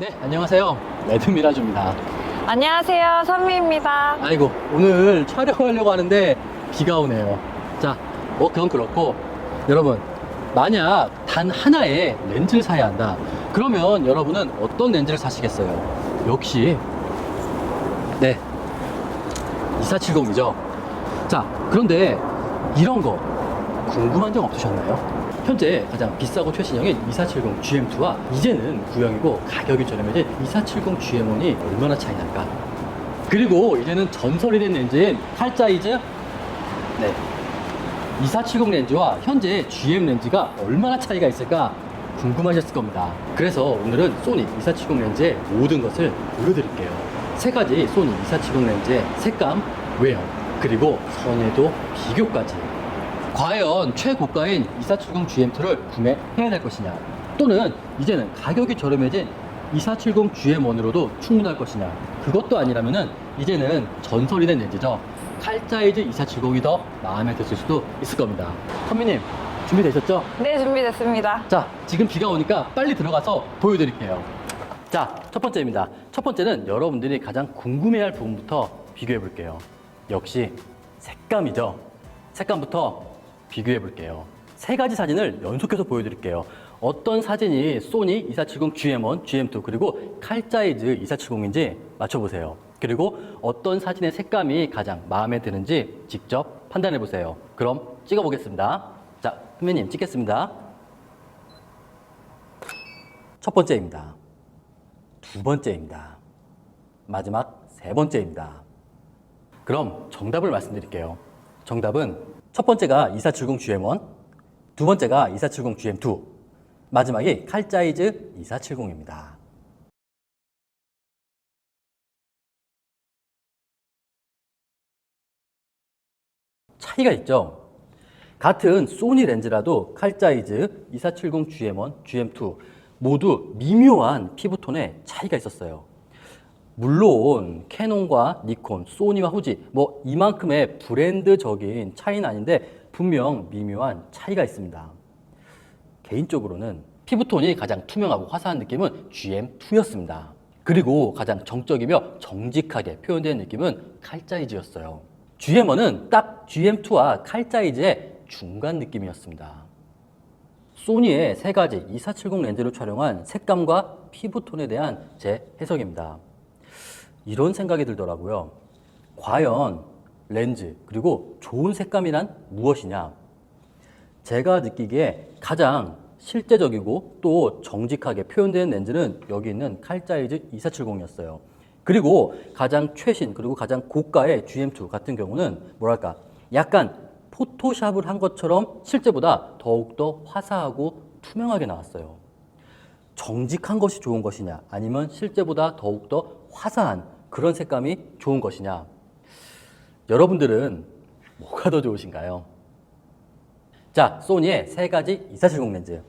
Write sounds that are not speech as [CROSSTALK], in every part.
네, 안녕하세요. 레드미라주입니다. 안녕하세요, 선미입니다. 아이고, 오늘 촬영하려고 하는데 비가 오네요. 자, 뭐 그건 그렇고, 여러분, 만약 단 하나의 렌즈를 사야 한다. 그러면 여러분은 어떤 렌즈를 사시겠어요? 역시, 네, 2470이죠. 자, 그런데 이런 거 궁금한 점 없으셨나요? 현재 가장 비싸고 최신형인 2470 GM2와 이제는 구형이고 가격이 저렴해진 2470 GM1이 얼마나 차이 날까? 그리고 이제는 전설이 된 렌즈인 칼자이즈 네. 2470 렌즈와 현재 GM 렌즈가 얼마나 차이가 있을까 궁금하셨을 겁니다. 그래서 오늘은 소니 2470 렌즈의 모든 것을 보여드릴게요. 세 가지 소니 2470 렌즈의 색감, 외형, 그리고 선예도 비교까지. 과연 최고가인 2470 GM2를 구매해야 될 것이냐? 또는 이제는 가격이 저렴해진 2470 GM1으로도 충분할 것이냐? 그것도 아니라면은 이제는 전설이 된 렌즈죠. 칼자이즈 2470이 더 마음에 드실 수도 있을 겁니다. 선미님, 준비되셨죠? 네, 준비됐습니다. 자, 지금 비가 오니까 빨리 들어가서 보여드릴게요. 자, 첫 번째입니다. 첫 번째는 여러분들이 가장 궁금해할 부분부터 비교해 볼게요. 역시 색감이죠. 색감부터 비교해 볼게요. 세 가지 사진을 연속해서 보여드릴게요. 어떤 사진이 소니 2470 GM1, GM2 그리고 칼자이즈 2470인지 맞춰보세요. 그리고 어떤 사진의 색감이 가장 마음에 드는지 직접 판단해 보세요. 그럼 찍어보겠습니다. 자, 선배님 찍겠습니다. 첫 번째입니다. 두 번째입니다. 마지막 세 번째입니다. 그럼 정답을 말씀드릴게요. 정답은 첫 번째가 2470 GM1, 두 번째가 2470 GM2, 마지막이 칼자이즈 2470입니다. 차이가 있죠? 같은 소니 렌즈라도 칼자이즈 2470 GM1, GM2 모두 미묘한 피부톤에 차이가 있었어요. 물론 캐논과 니콘, 소니와 후지 뭐 이만큼의 브랜드적인 차이는 아닌데 분명 미묘한 차이가 있습니다. 개인적으로는 피부톤이 가장 투명하고 화사한 느낌은 GM2였습니다. 그리고 가장 정적이며 정직하게 표현된 느낌은 칼자이즈였어요. GM1은 딱 GM2와 칼자이즈의 중간 느낌이었습니다. 소니의 세 가지 2470 렌즈로 촬영한 색감과 피부톤에 대한 제 해석입니다. 이런 생각이 들더라고요. 과연 렌즈 그리고 좋은 색감이란 무엇이냐? 제가 느끼기에 가장 실제적이고 또 정직하게 표현된 렌즈는 여기 있는 칼자이즈 2470이었어요. 그리고 가장 최신 그리고 가장 고가의 GM2 같은 경우는 뭐랄까 약간 포토샵을 한 것처럼 실제보다 더욱더 화사하고 투명하게 나왔어요. 정직한 것이 좋은 것이냐 아니면 실제보다 더욱더 화사한 그런 색감이 좋은 것이냐 여러분들은 뭐가 더 좋으신가요? 자, 소니의 세 가지 2470 렌즈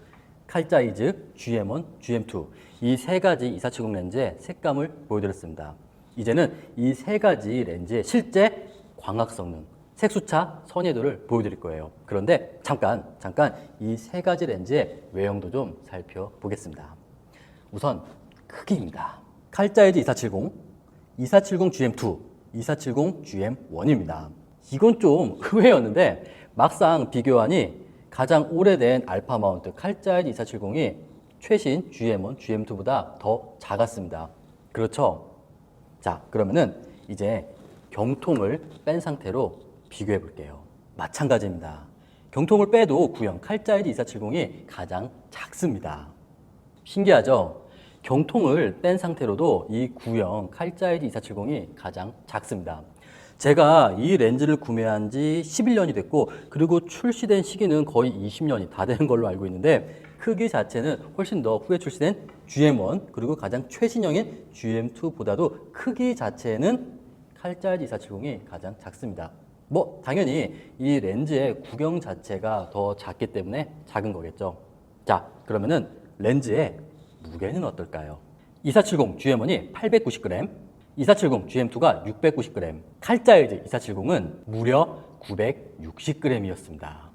칼자이즈, GM1, GM2 이 세 가지 2470 렌즈의 색감을 보여드렸습니다. 이제는 이 세 가지 렌즈의 실제 광학 성능, 색수차, 선예도를 보여드릴 거예요. 그런데 잠깐, 잠깐 이 세 가지 렌즈의 외형도 좀 살펴보겠습니다. 우선 크기입니다. 칼자이즈 2470, 2470 GM2, 2470 GM1입니다. 이건 좀 [LAUGHS] 의외였는데 막상 비교하니 가장 오래된 알파 마운트 칼자이즈 2470이 최신 GM1, GM2보다 더 작았습니다. 그렇죠? 자, 그러면은 이제 경통을 뺀 상태로 비교해 볼게요. 마찬가지입니다. 경통을 빼도 구형 칼자이즈 2470이 가장 작습니다. 신기하죠? 경통을 뺀 상태로도 이 구형 칼자이즈 2470이 가장 작습니다. 제가 이 렌즈를 구매한 지 11년이 됐고 그리고 출시된 시기는 거의 20년이 다 되는 걸로 알고 있는데 크기 자체는 훨씬 더 후에 출시된 GM1 그리고 가장 최신형인 GM2보다도 크기 자체는 칼자이즈 2470이 가장 작습니다. 뭐 당연히 이 렌즈의 구경 자체가 더 작기 때문에 작은 거겠죠. 자, 그러면은 렌즈의 무게는 어떨까요? 2470 GM1이 890g, 2470 GM2가 690g, 칼자이즈 2470은 무려 960g이었습니다.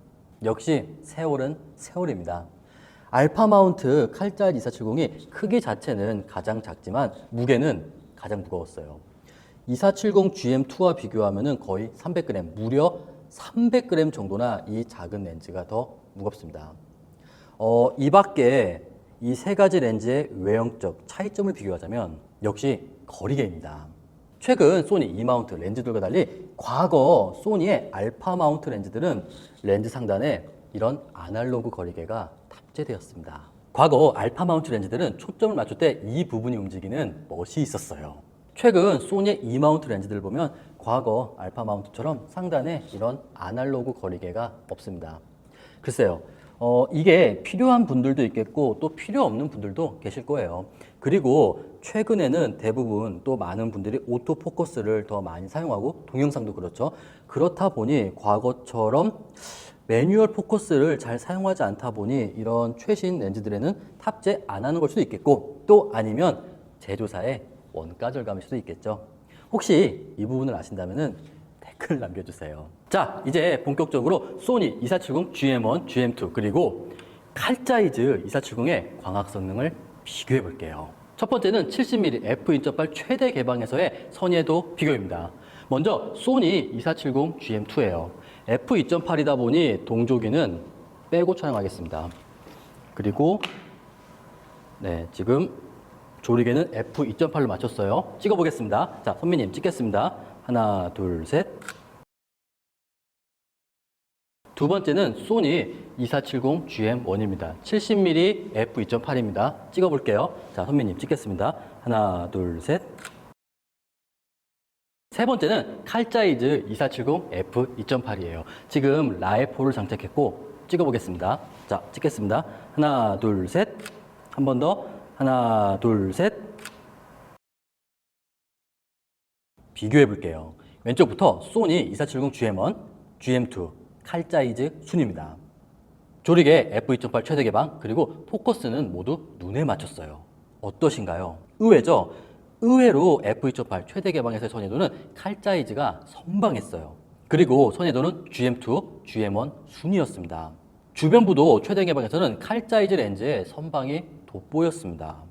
역시 세월은 세월입니다. 알파 마운트 칼자 2470이 크기 자체는 가장 작지만 무게는 가장 무거웠어요. 2470 GM2와 비교하면 거의 300g, 무려 300g 정도나 이 작은 렌즈가 더 무겁습니다. 어, 이 밖에 이 세 가지 렌즈의 외형적 차이점을 비교하자면 역시 거리계입니다. 최근 소니 E 마운트 렌즈들과 달리 과거 소니의 알파 마운트 렌즈들은 렌즈 상단에 이런 아날로그 거리계가 탑재되었습니다. 과거 알파 마운트 렌즈들은 초점을 맞출 때 이 부분이 움직이는 멋이 있었어요. 최근 소니의 E 마운트 렌즈들을 보면 과거 알파 마운트처럼 상단에 이런 아날로그 거리계가 없습니다. 글쎄요. 어, 이게 필요한 분들도 있겠고 또 필요 없는 분들도 계실 거예요. 그리고 최근에는 대부분 또 많은 분들이 오토포커스를 더 많이 사용하고 동영상도 그렇죠. 그렇다 보니 과거처럼 매뉴얼 포커스를 잘 사용하지 않다 보니 이런 최신 렌즈들에는 탑재 안 하는 걸 수도 있겠고 또 아니면 제조사의 원가 절감일 수도 있겠죠. 혹시 이 부분을 아신다면은 댓글 남겨주세요. 자, 이제 본격적으로 소니 2470 GM1, GM2 그리고 칼자이즈 2470의 광학 성능을 비교해 볼게요. 첫 번째는 70mm f2.8 최대 개방에서의 선예도 비교입니다. 먼저 소니 2470 GM2예요. f2.8이다 보니 동조기는 빼고 촬영하겠습니다. 그리고 네, 지금 조리개는 f2.8로 맞췄어요. 찍어보겠습니다. 자, 선배님 찍겠습니다. 하나, 둘, 셋. 두 번째는 소니 2470 GM1입니다. 70mm f2.8입니다. 찍어볼게요. 자, 선배님 찍겠습니다. 하나, 둘, 셋. 세 번째는 칼자이즈 2470 f2.8이에요. 지금 라이포를 장착했고 찍어보겠습니다. 자, 찍겠습니다. 하나, 둘, 셋. 한 번 더. 하나, 둘, 셋. 비교해 볼게요. 왼쪽부터 소니 2470 GM1, GM2, 칼자이즈 순입니다. 조리개 f2.8 최대 개방 그리고 포커스는 모두 눈에 맞췄어요. 어떠신가요? 의외죠? 의외로 f2.8 최대 개방에서의 선예도는 칼자이즈가 선방했어요. 그리고 선예도는 GM2, GM1 순이었습니다. 주변부도 최대 개방에서는 칼자이즈 렌즈의 선방이 돋보였습니다.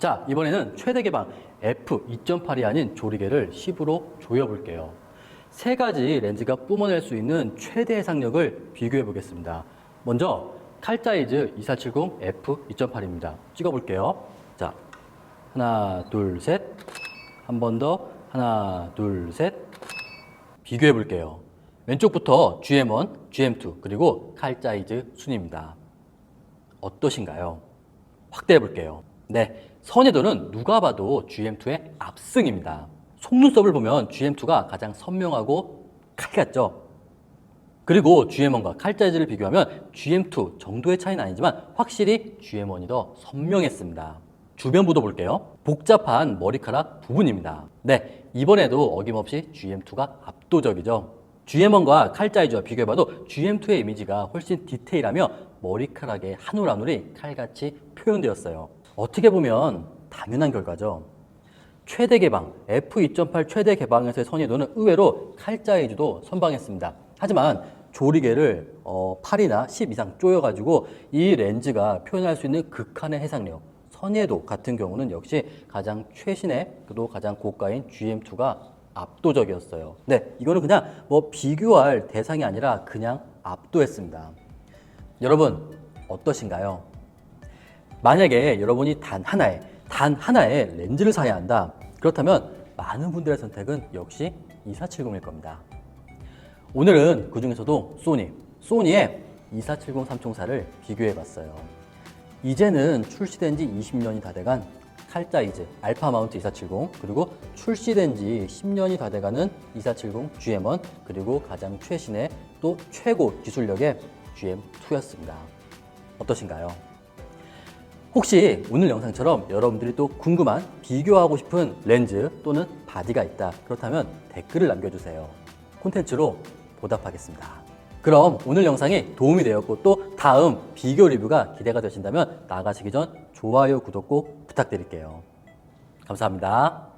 자, 이번에는 최대 개방 f2.8이 아닌 조리개를 10으로 조여볼게요. 세 가지 렌즈가 뿜어낼 수 있는 최대 해상력을 비교해 보겠습니다. 먼저 칼자이즈 2470 f2.8입니다. 찍어볼게요. 자, 하나, 둘, 셋. 한 번 더. 하나, 둘, 셋. 비교해 볼게요. 왼쪽부터 GM1, GM2, 그리고 칼자이즈 순입니다. 어떠신가요? 확대해 볼게요. 네, 선예도는 누가 봐도 GM2의 압승입니다. 속눈썹을 보면 GM2가 가장 선명하고 칼 같죠? 그리고 GM1과 칼자이즈를 비교하면 GM2 정도의 차이는 아니지만 확실히 GM1이 더 선명했습니다. 주변부도 볼게요. 복잡한 머리카락 부분입니다. 네, 이번에도 어김없이 GM2가 압도적이죠. GM1과 칼자이즈와 비교해봐도 GM2의 이미지가 훨씬 디테일하며 머리카락의 한올 한 올이 칼같이 표현되었어요. 어떻게 보면 당연한 결과죠. 최대 개방, f2.8 최대 개방에서의 선의도는 의외로 칼자이즈도 선방했습니다. 하지만 조리개를 어, 8이나 10 이상 조여가지고 이 렌즈가 표현할 수 있는 극한의 해상력, 선예도 같은 경우는 역시 가장 최신의 또 가장 고가인 GM2가 압도적이었어요. 네, 이거는 그냥 뭐 비교할 대상이 아니라 그냥 압도했습니다. 여러분 어떠신가요? 만약에 여러분이 단 하나의 단 하나의 렌즈를 사야 한다. 그렇다면 많은 분들의 선택은 역시 2470일 겁니다. 오늘은 그 중에서도 소니, 소니의 2470 삼총사를 비교해 봤어요. 이제는 출시된 지 20년이 다 돼간 칼자 이즈 알파 마운트 2470 그리고 출시된 지 10년이 다 돼가는 2470 GM1 그리고 가장 최신의 또 최고 기술력의 GM2였습니다. 어떠신가요? 혹시 오늘 영상처럼 여러분들이 또 궁금한 비교하고 싶은 렌즈 또는 바디가 있다. 그렇다면 댓글을 남겨주세요. 콘텐츠로 보답하겠습니다. 그럼 오늘 영상이 도움이 되었고 또 다음 비교 리뷰가 기대가 되신다면 나가시기 전 좋아요, 구독 꼭 부탁드릴게요. 감사합니다.